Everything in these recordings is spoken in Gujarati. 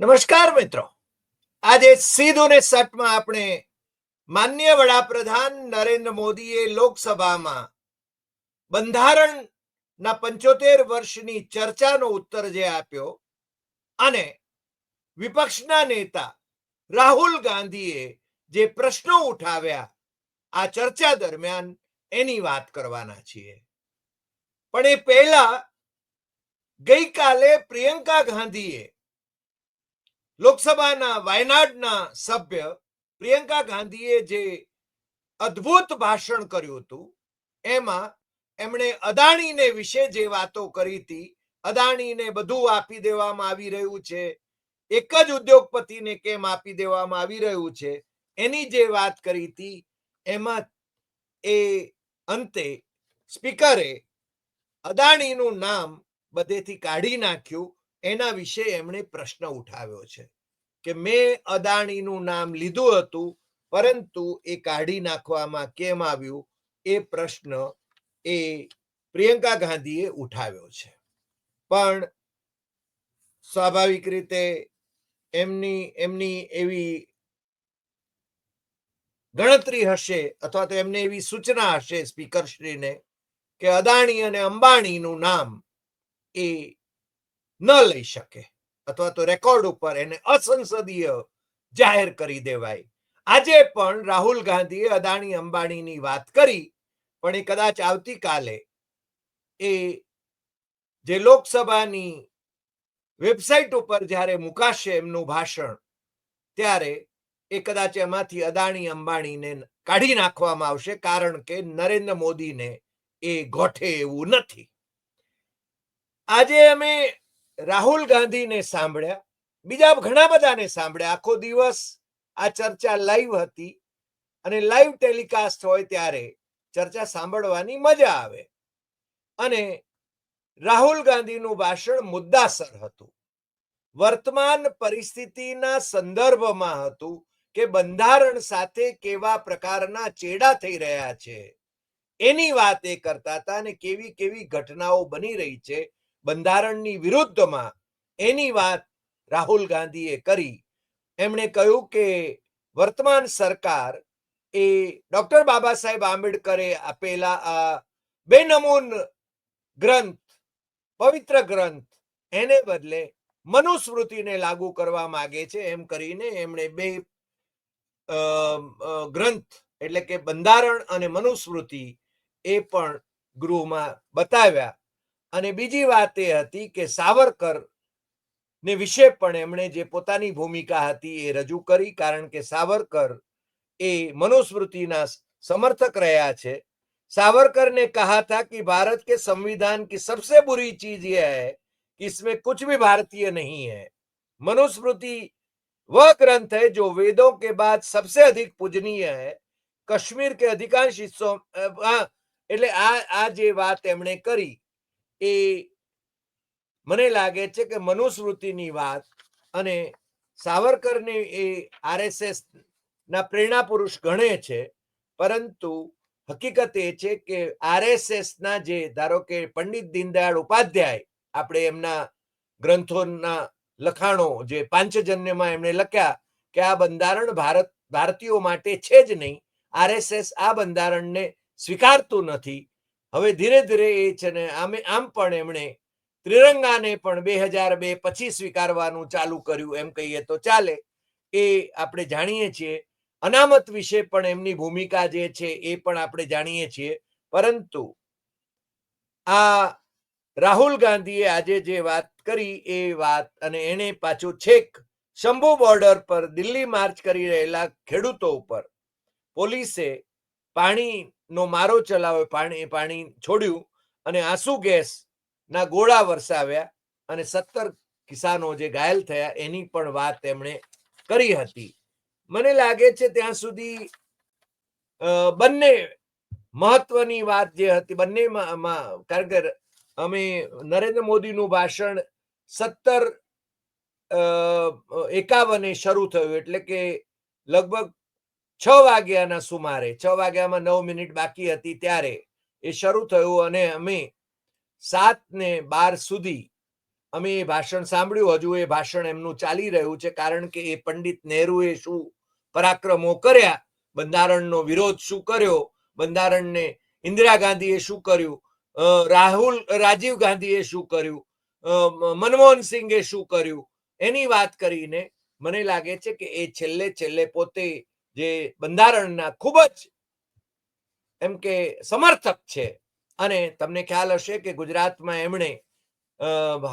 નમસ્કાર મિત્રો. આજે સીધું ને સટમાં આપણે માન્ય વડાપ્રધાન નરેન્દ્ર મોદીએ લોકસભામાં બંધારણના પંચોતેર વર્ષની ચર્ચાનો ઉત્તર જે આપ્યો અને વિપક્ષના નેતા રાહુલ ગાંધીએ જે પ્રશ્નો ઉઠાવ્યા આ ચર્ચા દરમિયાન એની વાત કરવાના છીએ. પણ એ પહેલા ગઈકાલે પ્રિયંકા ગાંધીએ લોકસભાના વાયનાડના સભ્ય પ્રિયંકા ગાંધીએ જે અદ્ભુત ભાષણ કર્યું હતું, એમાં એમણે અદાણીને વિશે જે વાતો કરી હતી, અદાણીને બધું આપી દેવામાં આવી રહ્યું છે, એક જ ઉદ્યોગપતિને કેમ આપી દેવામાં આવી રહ્યું છે, એની જે વાત કરી હતી, એમાં એ અંતે સ્પીકરે અદાણીનું નામ બધેથી કાઢી નાખ્યું એના વિશે એમણે પ્રશ્ન ઉઠાવ્યો છે કે મેં અદાણીનું નામ લીધું હતું, પરંતુ એ કાઢી નાખવામાં કેમ આવ્યું? એ પ્રશ્ન એ પ્રિયંકા ગાંધીએ ઉઠાવ્યો છે. પણ સ્વાભાવિક રીતે એમની એમની એવી ગણતરી હશે અથવા તો એમને એવી સૂચના હશે સ્પીકરશ્રીને કે અદાણી અને અંબાણીનું નામ એ ન લઈ શકે. અથવા તો રેકોર્ડ ઉપર એને અસંસદીય જાહેર કરી દેવાય. આજે પણ રાહુલ ગાંધીએ અદાણી અંબાણીની વાત કરી, પણ એ કદાચ આવતીકાલે એ જે લોકસભાની વેબસાઇટ ઉપર જ્યારે મુકાશે એમનું ભાષણ, ત્યારે એ કદાચ એમાંથી અદાણી અંબાણીને કાઢી નાખવામાં આવશે, કારણ કે નરેન્દ્ર મોદીને એ ગોઠે એવું નથી. આજે અમે રાહુલ ગાંધીને સાંભળ્યા. બીજા ઘણા બધાને સાંભળ્યા. આખો દિવસ આ ચર્ચા લાઈવ હતી અને લાઈવ ટેલિકાસ્ટ હોય ત્યારે ચર્ચા સાંભળવાની મજા આવે. અને રાહુલ ગાંધીનું ભાષણ મુદ્દાસર હતું. વર્તમાન પરિસ્થિતિના સંદર્ભમાં હતું કે બંધારણ સાથે કેવા પ્રકારના ચેડા થઈ રહ્યા છે. એની વાત એ કરતા હતા અને કેવી કેવી ઘટનાઓ બની રહી છે. બંધારણની વિરુદ્ધમાં એની વાત રાહુલ ગાંધીએ કરી. એમણે કહ્યું કે વર્તમાન સરકાર એ ડોક્ટર બાબા સાહેબ આંબેડકરે આપેલા આ બેનમૂન ગ્રંથ, પવિત્ર ગ્રંથ, એને બદલે મનુસ્મૃતિને લાગુ કરવા માંગે છે. એમ કરીને એમણે બે ગ્રંથ એટલે કે બંધારણ અને મનુસ્મૃતિ એ પણ ગૃહમાં બતાવ્યા. અને બીજી વાત એ હતી કે સાવરકર ને વિશે પણ એમણે જે પોતાની ભૂમિકા હતી એ રજૂ કરી કારણ કે સાવરકર એ મનુસ્મૃતિના समर्थक રહ્યા છે सावरकर ने कहा था कि भारत के संविधान की सबसे बुरी चीज यह है कि इसमें कुछ भी भारतीय नहीं है मनुस्मृति वह ग्रंथ है जो वेदों के बाद सबसे अधिक पूजनीय है कश्मीर के अधिकांश हिस्सों એટલે આ આ જે વાત એમણે કરી એ મને લાગે છે કે મનુસ્મૃતિની વાત અને સાવરકરને એ આરએસએસ ના પ્રેરણા પુરુષ ગણે છે. પરંતુ હકીકત એ છે કે આરએસએસ ના જે ધારો કે પંડિત દીનદયાળ ઉપાધ્યાય આપણે એમના ગ્રંથોના લખાણો જે પાંચજન્યમાં એમણે લખ્યા કે આ બંધારણ ભારત, ભારતીયો માટે છે જ નહીં. આરએસએસ આ બંધારણને સ્વીકારતું નથી. હવે ધીરે ધીરે એ છે ને આમે આમ પણ એમણે ત્રિરંગાને પણ બે હજાર બે પછી સ્વીકારવાનું ચાલુ કર્યું, એમ કહીએ તો ચાલે. એ આપણે જાણીએ છીએ. અનામત વિશે પણ એમની ભૂમિકા જે છે એ પણ આપણે જાણીએ છીએ. પરંતુ આ રાહુલ ગાંધીએ આજે જે વાત કરી એ વાત અને એને પાછું છેક શંભુ બોર્ડર પર દિલ્હી માર્ચ કરી રહેલા ખેડૂતો ઉપર પોલીસે પાણીનો મારો ચલાવ્યો પાણી પાણી છોડ્યું અને આંસુ ગેસ ના ગોળા વરસાવ્યા અને સત્તર કિસાનો જે ઘાયલ થયા એની પણ વાત તેમણે કરી હતી. મને લાગે છે ત્યાં સુધી બંને મહત્વની વાત જે હતી બંનેમાં કારણ કે અમે નરેન્દ્ર મોદીનું ભાષણ સત્તર એકાવને શરૂ થયું, એટલે કે લગભગ છ વાગ્યાના સુમારે, છ વાગ્યામાં નવ મિનિટ બાકી હતી ત્યારે એ શરૂ થયું અને અમે સાત ને બાર સુધી અમે એ ભાષણ સાંભળ્યું. હજુ એ ભાષણ એમનું ચાલી રહ્યું છે કારણ કે એ પંડિત નહેરુએ શું પરાક્રમો કર્યા, બંધારણનો વિરોધ શું કર્યો, બંધારણને ઇન્દિરા ગાંધીએ શું કર્યું રાહુલ, રાજીવ ગાંધીએ શું કર્યું મનમોહન સિંઘે શું કર્યું, એની વાત કરીને મને લાગે છે કે એ છેલ્લે છેલ્લે પોતે જે બંધારણના ખૂબ જ એમ કે સમર્થક છે. અને તમને ખ્યાલ હશે કે ગુજરાતમાં એમણે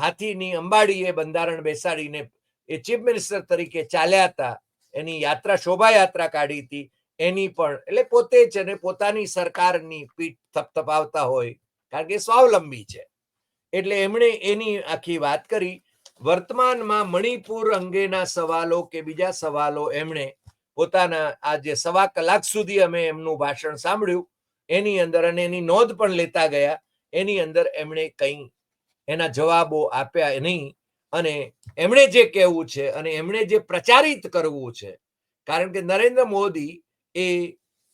હાથીની અંબાડીએ બંધારણ બેસાડીને એ ચીફ મિનિસ્ટર તરીકે ચાલ્યા હતા. એની યાત્રા, શોભાયાત્રા કાઢી હતી. એની પણ, એટલે પોતે જ અને પોતાની સરકારની પીઠ થપથપાવતા હોય, કારણ કે સ્વાવલંબી છે. એટલે એમણે એની આખી વાત કરી. વર્તમાનમાં મણિપુર અંગેના સવાલો કે બીજા સવાલો એમણે પોતાના આ જે સવા કલાક સુધી અમે એમનું ભાષણ સાંભળ્યું, એની અંદર અને એની નોંધ પણ લેતા ગયા. એની અંદર એમણે કંઈ એના જવાબો આપ્યા નહીં. અને એમણે જે કહેવું છે અને એમણે જે પ્રચારિત કરવું છે, કારણ કે નરેન્દ્ર મોદી એ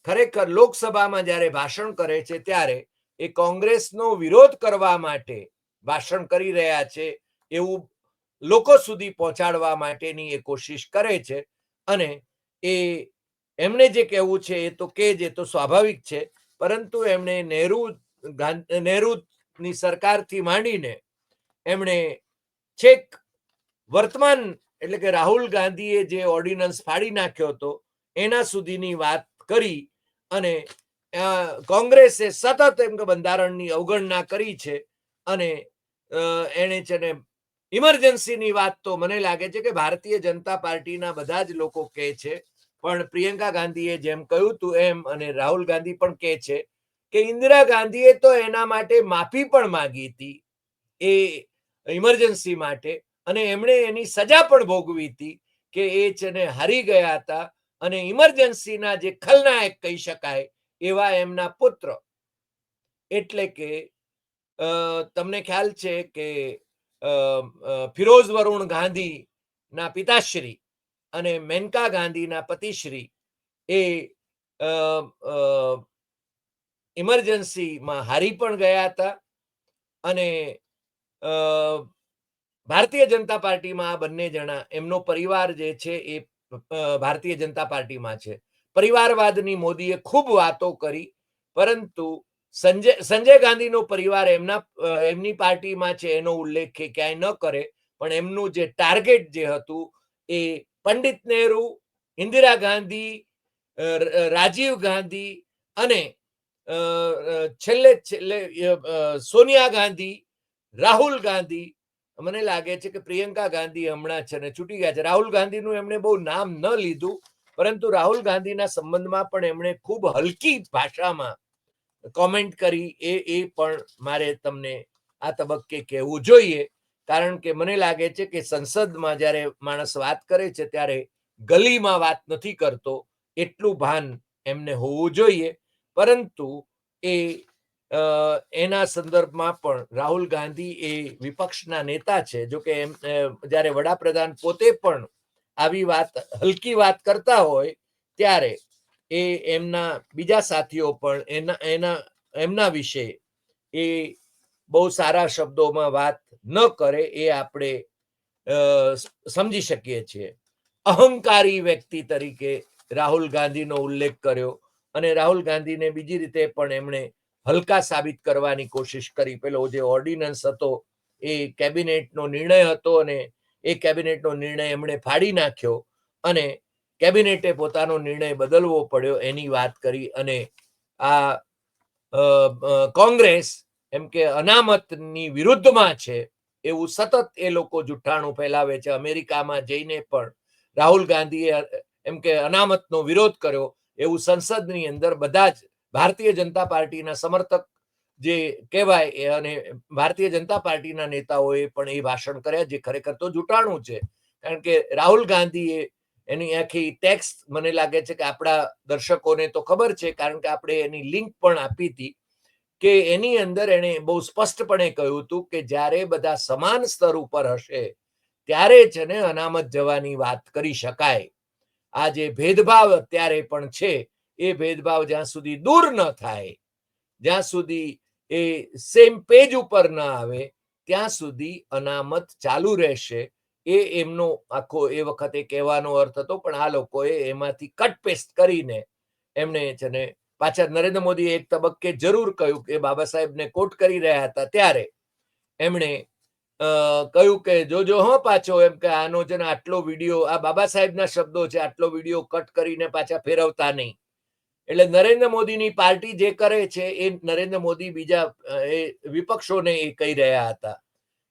ખરેખર લોકસભામાં જ્યારે ભાષણ કરે છે ત્યારે એ કોંગ્રેસનો વિરોધ કરવા માટે ભાષણ કરી રહ્યા છે એવું લોકો સુધી પહોંચાડવા માટેની એ કોશિશ કરે છે. અને એ એમણે જે કહેવું છે, એ તો કે જે તો સ્વાભાવિક છે. પરંતુ એમણે નહેરુ નહેરુની સરકારથી માંડીને એમણે છેક વર્તમાન એટલે કે રાહુલ ગાંધીએ જે ઓર્ડિનન્સ ફાડી નાખ્યો હતો, એના સુધીની વાત કરી અને કોંગ્રેસે સતત એમ કે બંધારણની અવગણના કરી છે અને એણે છે ને ઇમરજન્સીની વાત તો મને લાગે છે કે ભારતીય જનતા પાર્ટીના બધા જ લોકો કહે છે પણ પ્રિયંકા ગાંધીએ જેમ કહ્યું હતું એમ અને રાહુલ ગાંધી પણ કહે છે કે ઇન્દિરા ગાંધીએ તો એના માટે માફી પણ માંગી હતી, એ ઇમરજન્સી માટે, અને એમણે એની સજા પણ ભોગવી હતી કે એ છે ને હારી ગયા હતા અને ઇમરજન્સીના જે ખલનાયક કહી શકાય એવા એમના પુત્ર. એટલે કે તમને ખ્યાલ છે કે ફિરોઝ વરુણ ગાંધી ના પિતાશ્રી અને મેનકા ગાંધીના પતિશ્રી એ ઇમરજન્સીમાં હારી પણ ગયા હતા અને ભારતીય જનતા પાર્ટીમાં આ બંને જણા, એમનો પરિવાર જે છે એ ભારતીય જનતા પાર્ટીમાં છે. પરિવારવાદની મોદીએ ખૂબ વાતો કરી, પરંતુ સંજય સંજય ગાંધીનો પરિવાર એમના એમની પાર્ટીમાં છે એનો ઉલ્લેખ ક્યાંય ન કરે, પણ એમનું જે ટાર્ગેટ જે હતું એ પંડિત નહેરુ, ઇન્દિરા ગાંધી રાજીવ ગાંધી અને છેલ્લે છેલ્લે સોનિયા ગાંધી, રાહુલ ગાંધી. મને લાગે છે કે પ્રિયંકા ગાંધી હમણાં છે ને છૂટી ગયા છે. રાહુલ ગાંધીનું એમણે બહુ નામ ન લીધું, પરંતુ રાહુલ ગાંધીના સંબંધમાં પણ એમણે ખૂબ હલકી ભાષામાં કોમેન્ટ કરી. એ એ પણ મારે તમને આ તબક્કે કહેવું જોઈએ. કારણ કે મને લાગે છે કે સંસદમાં જ્યારે માણસ વાત કરે છે, ત્યારે ગલીમાં વાત નથી કરતો, એટલું ભાન એમને હોવું જોઈએ. પરંતુ એ એના સંદર્ભમાં પણ રાહુલ ગાંધી એ વિપક્ષના નેતા છે. જો કે એમ જ્યારે વડાપ્રધાન પોતે પણ આવી વાત, હલકી વાત કરતા હોય, ત્યારે એ એમના બીજા સાથીઓ પણ એના એના, એમના વિશે એ બહુ સારા શબ્દોમાં વાત ન કરે એ આપણે સમજી શકીએ છીએ. અહંકારી વ્યક્તિ તરીકે રાહુલ ગાંધીનો ઉલ્લેખ કર્યો અને રાહુલ ગાંધીને બીજી રીતે પણ એમણે હલકા સાબિત કરવાની કોશિશ કરી. પેલો જે ઓર્ડિનન્સ હતો એ કેબિનેટનો નિર્ણય હતો અને એ કેબિનેટનો નિર્ણય એમણે ફાડી નાખ્યો અને કેબિનેટે પોતાનો નિર્ણય બદલવો પડ્યો એની વાત કરી અને આ કોંગ્રેસ એમ કે અનામતની વિરુદ્ધમાં છે, એવું સતત એ લોકો જુઠ્ઠાણું ફેલાવે છે. અમેરિકામાં જઈને પણ રાહુલ ગાંધીએ એમ કે અનામતનો વિરોધ કર્યો, એવું સંસદની અંદર બધા જ ભારતીય જનતા પાર્ટીના સમર્થક જે કહેવાય અને ભારતીય જનતા પાર્ટીના નેતાઓએ પણ એ ભાષણ કર્યા, જે ખરેખર તો જુઠ્ઠાણું છે. કારણ કે રાહુલ ગાંધીએ એની આખી ટેક્સ્ટ મને લાગે છે કે આપણા દર્શકોને તો ખબર છે, કારણ કે આપણે એની લિંક પણ આપી હતી. કે એની અંદર એણે બહુ સ્પષ્ટપણે કહ્યું હતું કે જ્યારે બધા સમાન સ્તર ઉપર હશે, ત્યારે જ ને અનામત જવાની વાત કરી શકાય. આ જે ભેદભાવ અત્યારે પણ છે, એ ભેદભાવ જ્યાં સુધી દૂર ન થાય, જ્યાં સુધી એ સેમ પેજ ઉપર ન આવે, ત્યાં સુધી અનામત ચાલુ રહેશે. એ એમનો આખો એ વખતે કહેવાનો અર્થ હતો, પણ આ લોકોએ એમાંથી કટ પેસ્ટ કરીને એમને છે ને પાછા નરેન્દ્ર મોદીએ એક તબક્કે જરૂર કહ્યું કે બાબા સાહેબને કોટ કરી રહ્યા હતા ત્યારે એમણે કહ્યું કે જોજો હો પાછો એમ કે આનો છે આટલો વીડિયો, આ બાબા સાહેબના શબ્દો છે, આટલો વીડિયો કટ કરીને પાછા ફેરવતા નહીં. એટલે નરેન્દ્ર મોદીની પાર્ટી જે કરે છે એ નરેન્દ્ર મોદી બીજા એ વિપક્ષોને એ કહી રહ્યા હતા.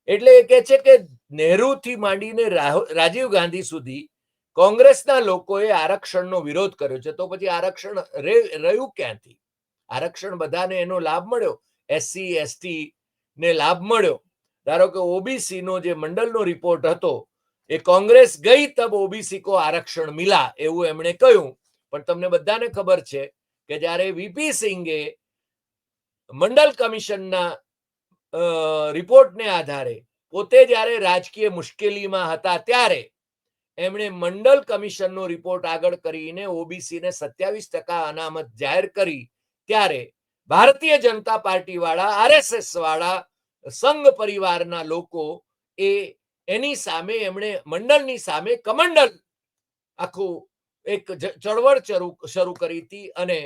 એટલે એ કહે છે કે નહેરુથી માંડીને રાજીવ ગાંધી સુધી કોંગ્રેસના લોકોએ આરક્ષણનો વિરોધ કર્યો છે, તો પછી આરક્ષણ રહ્યું ક્યાંથી? આરક્ષણ બધાને એનો લાભ મળ્યો? એસસી એસટી ને લાભ મળ્યો. ધારો કે ઓબીસી નો જે મંડળનો રિપોર્ટ હતો, એ કોંગ્રેસ ગઈ તબ ઓબીસી કો આરક્ષણ મિલા એવું એમણે કહ્યું. પણ તમને બધાને ખબર છે કે જ્યારે વીપી સિંઘે મંડળ કમિશનના રિપોર્ટને આધારે પોતે જ્યારે રાજકીય મુશ્કેલીમાં હતા ત્યારે એમણે મંડળ કમિશનનો રિપોર્ટ આગળ કરીને ઓબીસીને સત્યાવીસ ટકા અનામત જાહેર કરી. ત્યારે ભારતીય જનતા પાર્ટી વાળા આરએસએસ વાળા સંઘ પરિવારના લોકો એ એની સામે એમણે મંડળની સામે કમંડલ આખું એક ચળવળ શરૂ કરી હતી અને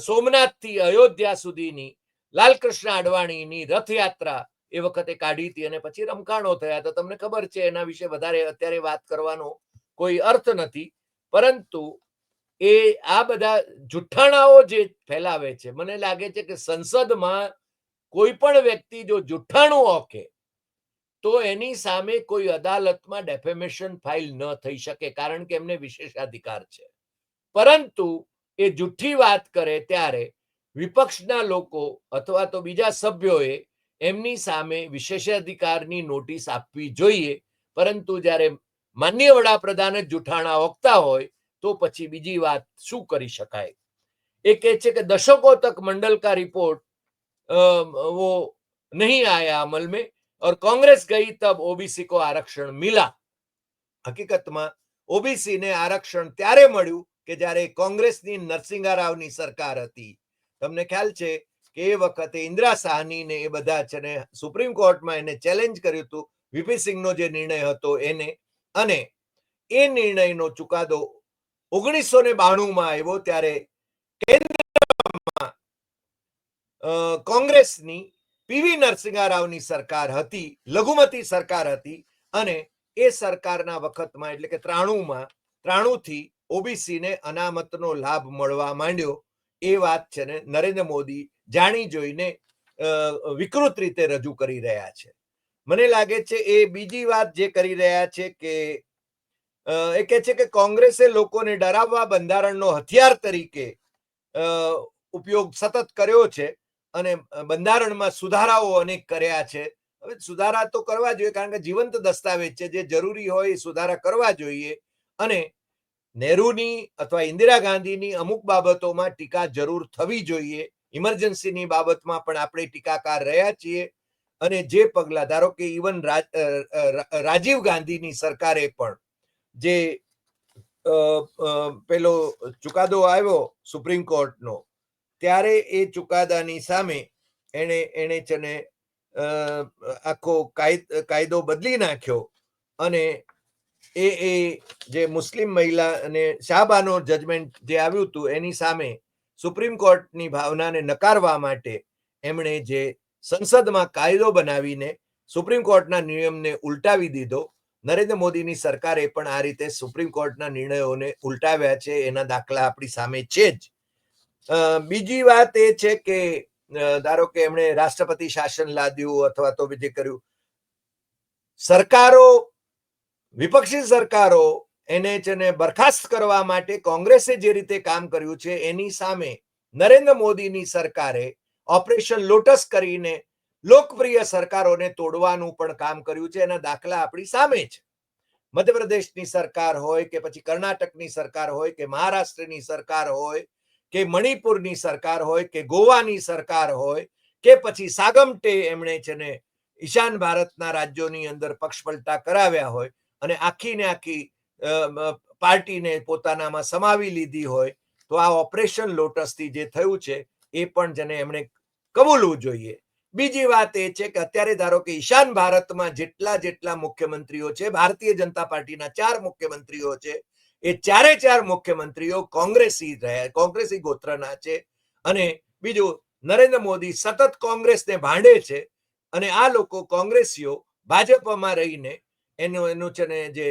સોમનાથથી અયોધ્યા સુધીની, લાલકૃષ્ણ અડવાણીની રથયાત્રા એ વખતે કાઢી હતી અને પછી રમખાણો થયા. તો તમને ખબર છે, એના વિશે વધારે અત્યારે વાત કરવાનો કોઈ અર્થ નથી. પરંતુ એ, આ બધા જુઠ્ઠાણાઓ જે ફેલાવે છે, મને લાગે છે કે સંસદમાં કોઈ પણ વ્યક્તિ જો જુઠ્ઠાણું ઓકે, તો એની સામે કોઈ અદાલતમાં ડેફેમેશન ફાઇલ ન થઈ શકે, કારણ કે એમને વિશેષાધિકાર છે. પરંતુ એ જુઠ્ઠી વાત કરે ત્યારે વિપક્ષના લોકો અથવા તો બીજા સભ્યોએ એમની સામે વિશેષાધિકારની નોટિસ આપવી જોઈએ. પરંતુ જ્યારે માન્ય વડાપ્રધાન જ જૂઠાણા ઓકતા હોય, તો પછી બીજી વાત શું કરી શકાય? એ કહે છે કે દશકો તક મંડલ કા રિપોર્ટ નહીં આયા અમલ મેં और कांग्रेस गई तब ओबीसी को आरक्षण मिला હકીકતમાં ઓબીસી ને આરક્ષણ ત્યારે મળ્યું કે જ્યારે કોંગ્રેસની નરસિંહા રાવની સરકાર હતી. તમને ખ્યાલ છે કે એ વખતે ઇન્દિરા સાહની ને એ બધા છે ને સુપ્રીમ કોર્ટમાં એને ચેલેન્જ કર્યું હતું. વીપી જે નિર્ણય હતો એને અને એ નિર્ણયનો ચુકાદો ઓગણીસો ને બાણુંમાં આવ્યો ત્યારે કેન્દ્રમાં કોંગ્રેસની પીવી નરસિંહા રાવની સરકાર હતી, લઘુમતી સરકાર હતી અને એ સરકારના વખતમાં એટલે કે ત્રાણુંમાં, ત્રાણુંથી ઓબીસીને અનામતનો લાભ મળવા માંડ્યો. એ વાત છે ને નરેન્દ્ર મોદી જાણી જોઈને વિકૃત રીતે રજૂ કરી રહ્યા છે. મને લાગે છે એ બીજી વાત જે કરી રહ્યા છે કે એ કહે છે કે કોંગ્રેસે લોકોને ડરાવવા બંધારણનો હથિયાર તરીકે ઉપયોગ સતત કર્યો છે અને બંધારણમાં સુધારાઓ અનેક કર્યા છે. હવે સુધારા તો કરવા જોઈએ કારણ કે જીવંત દસ્તાવેજ છે. જે જરૂરી હોય એ સુધારા કરવા જોઈએ અને નહેરુની અથવા ઇન્દિરા ગાંધીની અમુક બાબતોમાં ટીકા જરૂર થવી જોઈએ. ઇમરજન્સીની બાબતમાં પણ આપણે ટીકાકાર રહ્યા છીએ અને જે પગલા, ધારો કે ઇવન રાજીવ ગાંધીની સરકારે પણ જે પેલો ચુકાદો આવ્યો સુપ્રીમ કોર્ટનો, ત્યારે એ ચુકાદાની સામે એણે એણે છે આખો કાય- કાયદો બદલી નાખ્યો અને એ એ જે મુસ્લિમ મહિલા અને શાહબાનો જજમેન્ટ જે આવ્યું હતું એની સામે સુપ્રીમ કોર્ટની ભાવનાને નકારવા માટે એમણે જે સંસદમાં કાયદો બનાવીને સુપ્રીમ કોર્ટના નિયમને ઉલટાવી દીધો, નરેન્દ્ર મોદીની સરકારે પણ આ રીતે સુપ્રીમ કોર્ટના નિર્ણયોને ઉલટાવ્યા છે, એના દાખલા આપણી સામે છે જ. બીજી વાત એ છે કે ધારો કે એમણે રાષ્ટ્રપતિ શાસન લાદ્યું અથવા તો જે કર્યું, સરકારો, વિપક્ષી સરકારો એને બરખાસ્ત કરવા માટે કોંગ્રેસે જે રીતે કામ કર્યું છે, એની સામે નરેન્દ્ર મોદીની સરકારે ઓપરેશન લોટસ કરીને લોકપ્રિય સરકારોને તોડવાનું પણ કામ કર્યું છે. એના દાખલા આપણી સામે છે મધ્યપ્રદેશની સરકાર હોય કે પછી કર્ણાટકની સરકાર હોય કે મહારાષ્ટ્રની સરકાર હોય કે મણિપુરની સરકાર હોય કે ગોવાની સરકાર હોય કે પછી સાગમટે એમણે છે ને ઈશાન ભારતના રાજ્યોની અંદર પક્ષપલટા કરાવ્યા હોય અને આખી ને આખી પાર્ટીને પોતાનામાં સમાવી લીધી હોય, તો આ ઓપરેશન લોટસથી જે થયું છે, એ પણ જેને એમણે કબૂલવું જોઈએ. બીજી વાત એ છે કે અત્યારે ધારો કે ઈશાન ભારતમાં જેટલા જેટલા મુખ્યમંત્રીઓ છે, ભારતીય જનતા પાર્ટીના ચાર મુખ્યમંત્રીઓ છે, એ ચારે ચાર મુખ્યમંત્રીઓ કોંગ્રેસી રહ્યા કોંગ્રેસી ગોત્રના છે, અને બીજું નરેન્દ્ર મોદી સતત કોંગ્રેસને ભાંડે છે, અને આ લોકો કોંગ્રેસીઓ ભાજપમાં રહીને એનું એનું છે ને જે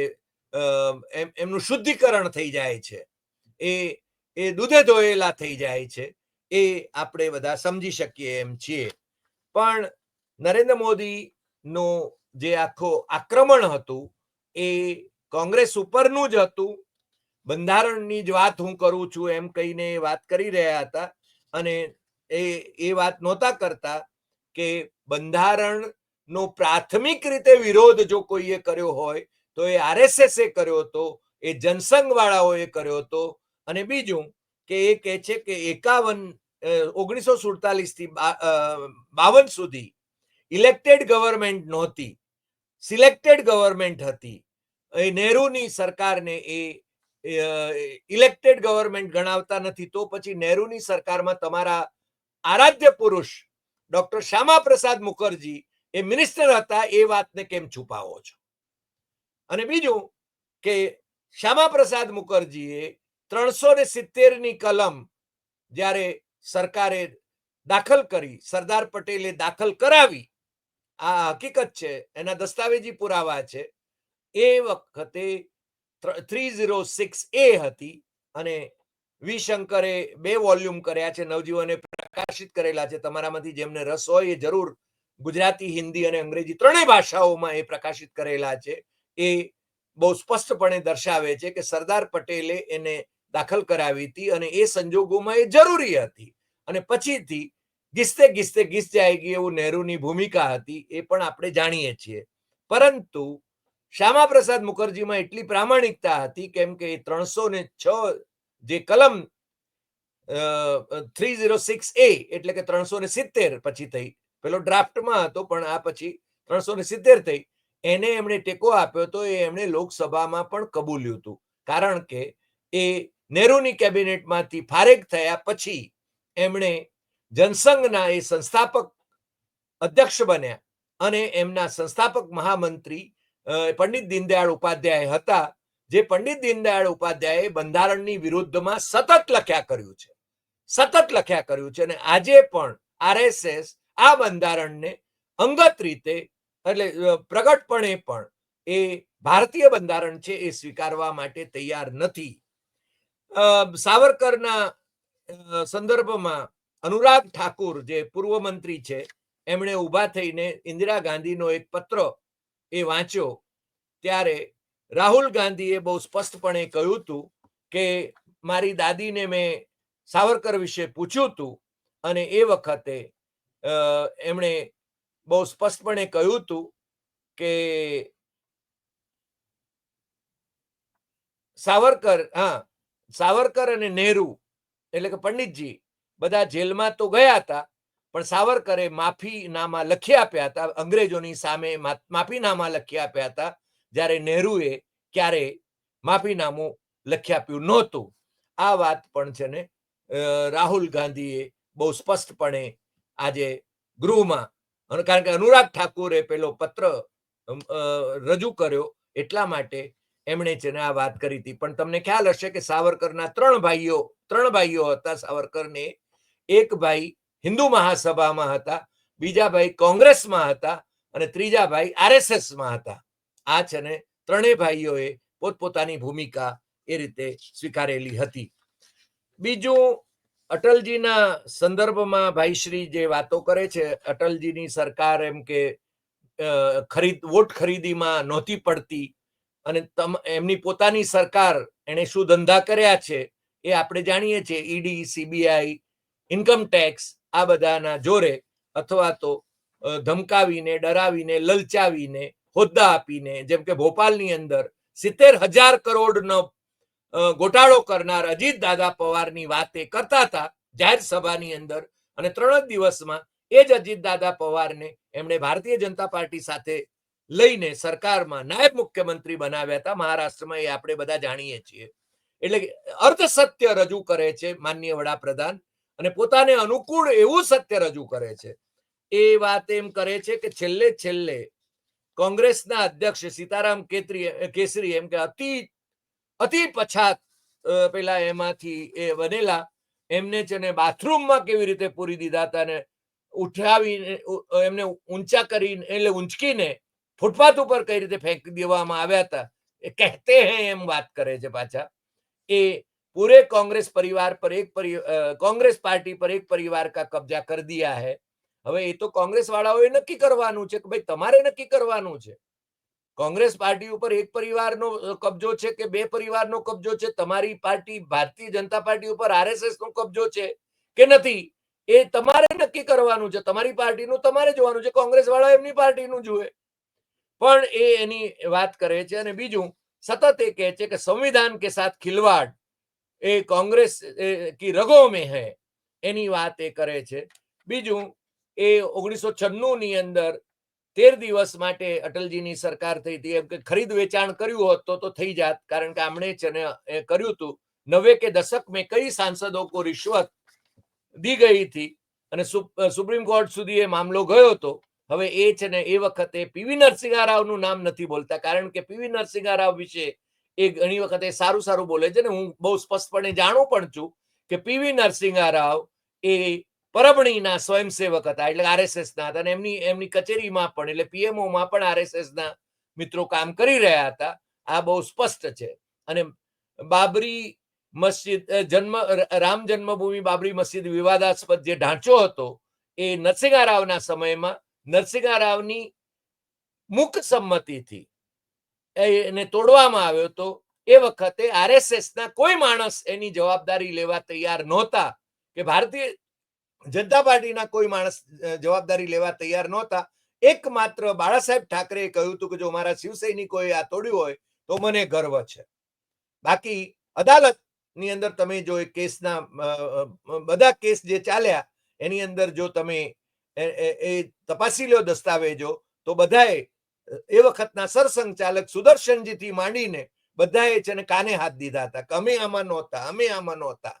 એમનું શુદ્ધિકરણ થઈ જાય છે. એ એ દૂધે ધોયેલા થઈ જાય છે. એ આપણે બધા સમજી શકીએ એમ છીએ. પણ નરેન્દ્ર મોદીનો જે આખો આક્રમણ હતું, એ કોંગ્રેસ ઉપરનું જ હતું. બંધારણની જ વાત હું કરું છું એમ કહીને વાત કરી રહ્યા હતા. અને એ એ વાત નહોતા કરતા કે બંધારણનો પ્રાથમિક રીતે વિરોધ જો કોઈએ કર્યો હોય તો એ આરએસએસ એ કર્યો હતો, એ જનસંઘ વાળાઓએ કર્યો હતો. અને બીજું કે એ કહે છે કે એકાવન ઓગણીસો સુડતાલીસથી બાવન સુધી ઇલેક્ટેડ ગવર્મેન્ટ નહોતી. સિલેક્ટેડ ગવર્મેન્ટ હતી. એ નહેરુની સરકારને એ ઇલેક્ટેડ ગવર્મેન્ટ ગણાવતા નથી. તો પછી નહેરુની સરકારમાં તમારા આરાધ્ય પુરુષ ડોક્ટર શ્યામા પ્રસાદ મુખર્જી એ મિનિસ્ટર હતા. એ વાતને કેમ છુપાવો છો? અને બીજું કે શ્યામા પ્રસાદ મુખર્જીએ ત્રણસો ને સિત્તેરની કલમ જ્યારે સરકારે દાખલ કરી, સરદાર પટેલે દાખલ કરાવી, આ હકીકત છે, એના દસ્તાવેજી પુરાવા છે, એ વખતે થ્રી ઝીરો સિક્સ એ હતી અને વી શંકરે બે વોલ્યુમ કર્યા છે, નવજીવને પ્રકાશિત કરેલા છે, તમારામાંથી જેમને રસ હોય એ જરૂર ગુજરાતી, હિન્દી અને અંગ્રેજી ત્રણેય ભાષાઓમાં એ પ્રકાશિત કરેલા છે. એ બહુ સ્પષ્ટપણે દર્શાવે છે કે સરદાર પટેલે એને દાખલ કરાવી હતી અને એ સંજોગોમાં એ જરૂરી હતી. અને પછીથી ગીસ્તે ગીસ્તે ગીસ જાયગી એવું નહેરુની ભૂમિકા હતી એ પણ આપણે જાણીએ છીએ. પરંતુ શ્યામા પ્રસાદ મુખર્જીમાં એટલી પ્રામાણિકતા હતી કેમ કે એ ત્રણસો ને છ જે કલમ થ્રી ઝીરો સિક્સ એ એટલે કે ત્રણસો ને સિત્તેર પછી થઈ. પેલો ડ્રાફ્ટમાં હતો પણ આ પછી ત્રણસો ને સિત્તેર થઈ. એને એમણે ટેકો આપ્યો તો એ એમણે લોકસભામાં પણ કબૂલ્યું હતું. કારણ કે એ નેહરુની કેબિનેટમાંથી ફારેક થયા પછી એમણે જનસંઘના એ સંસ્થાપક અધ્યક્ષ બન્યા અને એમના સંસ્થાપક મહામંત્રી પંડિત દીનદયાળ ઉપાધ્યાય હતા, જે પંડિત દીનદયાળ ઉપાધ્યાયે બંધારણની વિરુદ્ધમાં સતત લખ્યા કર્યું છે. સતત લખ્યા કર્યું છે અને આજે પણ આરએસએસ આ બંધારણને અંગત રીતે એટલે પ્રગટપણે પણ એ ભારતીય બંધારણ છે એ સ્વીકારવા માટે તૈયાર નથી. સાવરકરના સંદર્ભમાં અનુરાગ ઠાકુર જે પૂર્વ મંત્રી છે, એમણે ઊભા થઈને ઇન્દિરા ગાંધીનો એક પત્ર એ વાંચ્યો. ત્યારે રાહુલ ગાંધીએ બહુ સ્પષ્ટપણે કહ્યું હતું કે, મારી દાદીને મેં સાવરકર વિશે પૂછ્યું હતું અને એ વખતે એમણે બહુ સ્પષ્ટપણે કહ્યું હતું કે સાવરકર, હા, સાવરકર અને નહેરુ, એટલે કે પંડિતજી, બધા જેલમાં તો ગયા હતા, પણ સાવરકરે માફીનામા લખી આપ્યા હતા, અંગ્રેજોની સામે માફીનામા લખી આપ્યા હતા, જ્યારે નહેરુએ ક્યારે માફીનામું લખી આપ્યું નહોતું. આ વાત પણ છે ને રાહુલ ગાંધીએ બહુ સ્પષ્ટપણે આજે ગૃહમાં કારણ કે અનુરાગ ઠાકુરે પેલો પત્ર રજૂ કર્યો એટલા માટે એમણે છે ને આ વાત કરી હતી. પણ તમને ખ્યાલ હશે કે સાવરકરના ત્રણ ભાઈઓ ત્રણ ભાઈઓ હતા સાવરકરને. એક ભાઈ હિન્દુ મહાસભામાં હતા, બીજા ભાઈ કોંગ્રેસમાં હતા અને ત્રીજા ભાઈ આરએસએસમાં હતા. આ છે ને ત્રણેય ભાઈઓએ પોતપોતાની ભૂમિકા એ રીતે સ્વીકારેલી હતી. બીજું અટલજીના સંદર્ભમાં ભાઈશ્રી જે વાતો કરે છે, અટલજીની સરકાર એમ કે ખરીદ, વોટ ખરીદીમાં નહોતી પડતી અને તમ, એમની પોતાની સરકાર એણે શું ધંધા કર્યા છે એ આપણે જાણીએ છીએ, ઈડી, સીબીઆઈ, ઇન્કમ ટેક્સ, આ બધાના જોરે અથવા તો ધમકાવીને, ડરાવીને, લલચાવીને, હોદ્દા આપીને, જેમ કે ભોપાલની અંદર સિત્તેર હજાર કરોડનો ગોટાળો કરનાર અજીત દાદા પવારની વાત એ કરતા હતા જાહેર સભાની અંદર અને ત્રણ જ દિવસમાં એ જ અજીત દાદા પવારને એમણે ભારતીય જનતા પાર્ટી સાથે લઈને સરકારમાં નાયબ મુખ્યમંત્રી બનાવ્યા હતા. મહારાષ્ટ્રમાં એ આપણે બધા જાણીએ છીએ. એટલે અર્ધ સત્ય રજૂ કરે છે માનનીય વડાપ્રધાન અને પોતાને અનુકૂળ એવું સત્ય રજૂ કરે છે. એ વાત એમ કરે છે કે છેલ્લે છેલ્લે કોંગ્રેસના અધ્યક્ષ સીતારામ કેતરી કેસરી એમ કે અતિ અતિ પછાત પેલા એમાંથી એ બનેલા. એમને છે ને બાથરૂમમાં કેવી રીતે પૂરી દીધા હતા ને ઉઠાવીને એમને ઊંચા કરીને, એટલે ઊંચકીને ફૂટપાથ ઉપર કઈ રીતે ફેંકી દેવામાં આવ્યા હતા, એ કહેતે હે એમ વાત કરે છે પાછા. એ પૂરે કોંગ્રેસ પરિવાર પર એક કોંગ્રેસ પાર્ટી પર એક પરિવાર કા કબજા કર દિયા હે. હવે એ તો કોંગ્રેસ વાળાઓએ નક્કી કરવાનું છે કે ભાઈ તમારે નક્કી કરવાનું છે. કોંગ્રેસ પાર્ટી ઉપર એક પરિવારનો કબજો છે કે બે પરિવારનો કબજો છે? તમારી પાર્ટી ભારતીય જનતા પાર્ટી ઉપર આરએસએસ નો કબજો છે કે નથી? એ તમારે નક્કી કરવાનું છે. તમારી પાર્ટીનું તમારે જોવાનું છે. કોંગ્રેસ વાળા એમની પાર્ટીનું જુએ. પણ એ એની વાત કરે છે અને બીજું, સતત એ કહે છે કે સંવિધાન કે સાથ ખિલવાડ. એ કોંગ્રેસ કી રગો મે હૈ. એની વાત એ કરે છે. બીજું, એ ઓગણીસો છન્નું ની અંદર તેર દિવસ માટે અટલજીની સરકાર થઈ હતી. એમ કે ખરીદ વેચાણ કર્યું હોત તો થઈ જાત. કારણ કે આમણે એ કર્યું હતું. નવે કે દશક મેં કઈ સાંસદો કો રિશ્વત દી ગઈ હતી? અને સુપ- સુપ્રીમ કોર્ટ સુધી એ મામલો ગયો હતો હવે એ છે ને એ વખતે પીવી નરસિંહા રાવનું નામ નથી બોલતા. કારણ કે પીવી નરસિંહા રાવ વિશે એ ઘણી વખતે સારું સારું બોલે છે ને હું બહુ સ્પષ્ટપણે જાણું પણ છું કે પીવી નરસિંહા રાવ એ પરભણીના સ્વયંસેવક હતા, એટલે આરએસએસના હતા, અને એમની એમની કચેરીમાં પણ, એટલે પીએમઓમાં પણ આરએસએસ ના મિત્રો કામ કરી રહ્યા હતા. આ બહુ સ્પષ્ટ છે. અને બાબરી મસ્જિદ જન્મ રામ જન્મભૂમિ બાબરી મસ્જિદ વિવાદાસ્પદ જે ઢાંચો હતો, એ નરસિંહા રાવના સમયમાં નરસિંહા રાવની મુખ સંમતિથી એને તોડવામાં આવ્યો હતો. એ વખતે આરએસએસના કોઈ માણસ એની જવાબદારી લેવા તૈયાર નહોતા કે ભારતીય જનતા પાર્ટીના કોઈ માણસ જવાબદારી લેવા તૈયાર નહોતા. એકમાત્ર બાળાસાહેબ ઠાકરેએ કહ્યું હતું કે જો મારા શિવસૈનિકોએ આ તોડ્યું હોય, તો મને ગર્વ છે. બાકી અદાલતની અંદર તમે જો એ કેસના બધા કેસ જે ચાલ્યા, એની અંદર જો તમે એ તપાસી લો દસ્તાવેજો, તો બધાએ એ વખતના સરસંઘચાલક સુદર્શનજીથી માંડીને બધાએ છે ને કાને હાથ દીધા હતા કે અમે આમાં નહોતા, અમે આમાં નહોતા.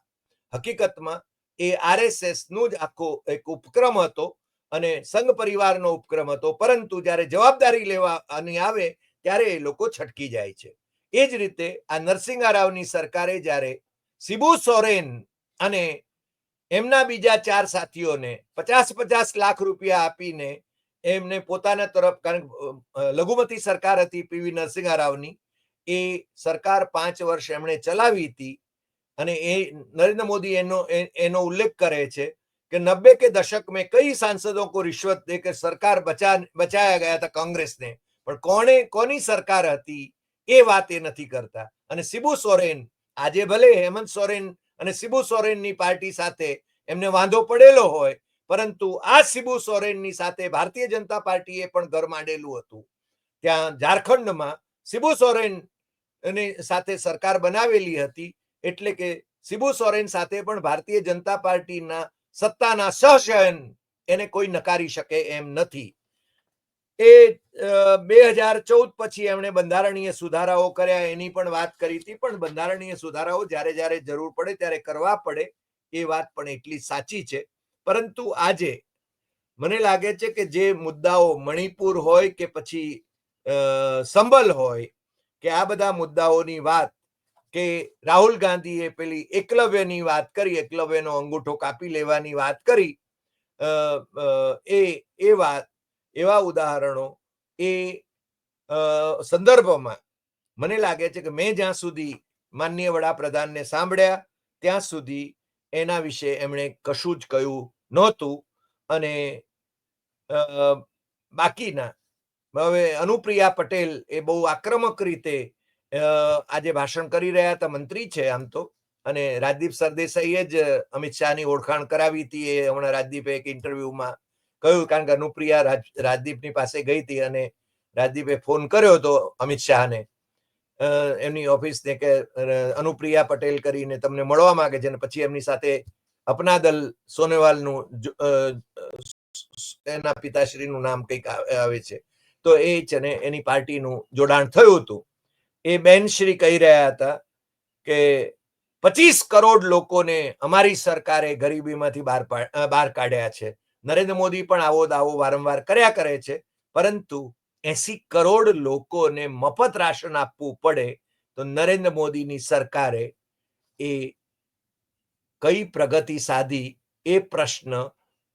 હકીકતમાં એ આરએસએસનું જ આખો એક ઉપક્રમ હતો અને સંઘ પરિવારનો ઉપક્રમ હતો. પરંતુ જ્યારે જવાબદારી લેવાની આવે ત્યારે એ લોકો છટકી જાય છે. એ જ રીતે આ નરસિંહા રાવની સરકારે જ્યારે સિબુ સોરેન અને એમના બીજા ચાર સાથીઓને પચાસ પચાસ લાખ રૂપિયા આપીને એમને પોતાના તરફ કારણ લઘુમતી સરકાર હતી પીવી નરસિંહા રાવની એ સરકાર પાંચ વર્ષ એમણે ચલાવી હતી. અને એ નરેન્દ્ર મોદી એનો એનો ઉલ્લેખ કરે છે કે नब्बे કે દશક મેં કઈ સાંસદો કો રિશ્વત દે કે સરકાર બચા બચાયા ગયા હતા કોંગ્રેસને? પણ કોણે, કોની સરકાર હતી? એ વાત એ નથી કરતા. અને શિબુ સોરેન, આજે ભલે હેમંત સોરેન અને શિબુ સોરેનની પાર્ટી સાથે એમને વાંધો પડેલો હોય, પરંતુ આ શિબુ સોરેનની સાથે ભારતીય જનતા પાર્ટીએ પણ ઘર માંડેલું હતું. ત્યાં ઝારખંડમાં શિબુ સોરેન સાથે સરકાર બનાવેલી હતી. એટલે કે સિબુ સોરેન સાથે પણ ભારતીય જનતા પાર્ટીના સત્તાના સહશયન એને કોઈ નકારી શકે એમ નથી. એ બે હજાર ચૌદ પછી એમણે બંધારણીય સુધારાઓ કર્યા એની પણ વાત કરી હતી પણ બંધારણીય સુધારાઓ જ્યારે જ્યારે જરૂર પડે ત્યારે કરવા પડે એ વાત પણ એટલી સાચી છે. પરંતુ આજે મને લાગે છે કે જે મુદ્દાઓ મણિપુર હોય કે પછી અ, સંભલ હોય કે આ બધા મુદ્દાઓની વાત કે રાહુલ ગાંધીએ પેલી એકલવ્યની વાત કરી, એકલવ્યનો અંગૂઠો કાપી લેવાની વાત કરી એ એ વાત, એવા ઉદાહરણો એ સંદર્ભમાં મને લાગે છે કે મેં જ્યાં સુધી માનનીય વડાપ્રધાનને સાંભળ્યા, ત્યાં સુધી એના વિશે એમણે કશું જ કહ્યું નહોતું અને બાકીના, હવે અનુપ્રિયા પટેલ એ બહુ આક્રમક રીતે આજે ભાષણ કરી રહ્યા હતા મંત્રી છે આમ તો. અને રાજદીપ સરદેસાઈએ જ અમિત શાહની ઓળખાણ કરાવી હતી. એ હમણાં રાજદીપે એક ઇન્ટરવ્યુમાં કહ્યું કારણ કે અનુપ્રિયા રાજ, રાજદીપની પાસે ગઈ હતી અને રાજદીપે ફોન કર્યો હતો અમિત શાહને. એમની ઓફિસને કે અનુપ્રિયા પટેલ કરીને તમને મળવા માંગે છે અને પછી એમની સાથે અપનાદલ સોનેવાલનું એના પિતાશ્રીનું નામ કંઈક આવે છે. તો એ છે ને એની પાર્ટીનું જોડાણ થયું હતું. એ બેન શ્રી કહી રહ્યા હતા કે પચીસ કરોડ લોકોને અમારી સરકારે ગરીબીમાંથી બહાર બહાર કાઢ્યા છે. નરેન્દ્ર મોદી પણ આવો દાવો વારંવાર કર્યા કરે છે. પરંતુ એસી કરોડ લોકોને મફત રાશન આપવું પડે તો નરેન્દ્ર મોદીની સરકારે એ કઈ પ્રગતિ સાધી એ પ્રશ્ન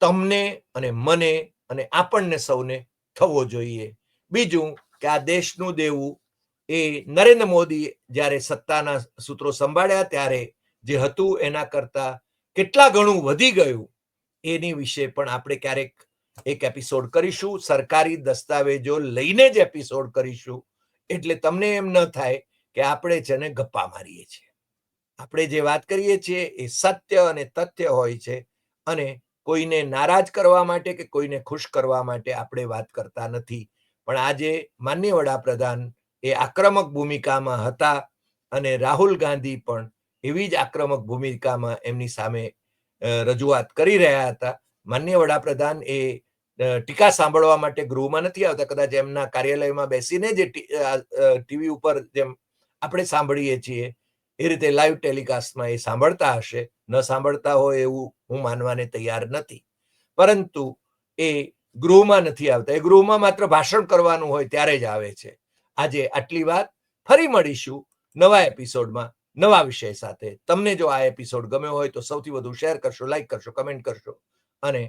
તમને અને મને અને આપણને સૌને થવો જોઈએ. બીજું કે આ દેશનું દેવું એ નરેન્દ્ર મોદી જ્યારે સત્તાના સૂત્રો સંભાળ્યા ત્યારે જે હતું એના કરતા કેટલા ઘણું વધી ગયું, એની વિશે પણ આપણે ક્યારેક એક એપિસોડ કરીશું. સરકારી દસ્તાવેજો લઈને જ એપિસોડ કરીશું. એટલે તમને એમ ન થાય કે આપણે છે ને ગપ્પા મારીએ છીએ. આપણે જે વાત કરીએ છીએ એ સત્ય અને તથ્ય હોય છે અને કોઈને નારાજ કરવા માટે કે કોઈને ખુશ કરવા માટે આપણે વાત કરતા નથી. પણ આજે માન્ય વડાપ્રધાન એ આક્રમક ભૂમિકામાં હતા અને રાહુલ ગાંધી પણ એવી જ આક્રમક ભૂમિકામાં એમની સામે રજૂઆત કરી રહ્યા હતા. માન્ય વડાપ્રધાન એ ટીકા સાંભળવા માટે ગૃહમાં નથી આવતા. કદાચ એમના કાર્યાલયમાં બેસીને જે ટીવી ઉપર જેમ આપણે સાંભળીએ છીએ, એ રીતે લાઈવ ટેલિકાસ્ટમાં એ સાંભળતા હશે. ન સાંભળતા હોય એવું હું માનવાને તૈયાર નથી. પરંતુ એ ગૃહમાં નથી આવતા. એ ગૃહમાં માત્ર ભાષણ કરવાનું હોય ત્યારે જ આવે છે. આજે આટલી વાત ફરી મળીશું નવા એપિસોડમાં નવા વિષય સાથે. તમને જો આ એપિસોડ ગમ્યો હોય તો સૌથી વધુ શેર કરશો, લાઈક કરશો, કમેન્ટ કરશો અને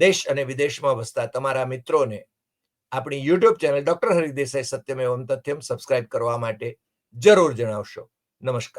દેશ અને વિદેશમાં વસતા તમારા મિત્રોને આપણી YouTube channel doctor Hari Desai Satyamevam Tathyam subscribe કરવા માટે જરૂર જણાવશો. નમસ્કાર.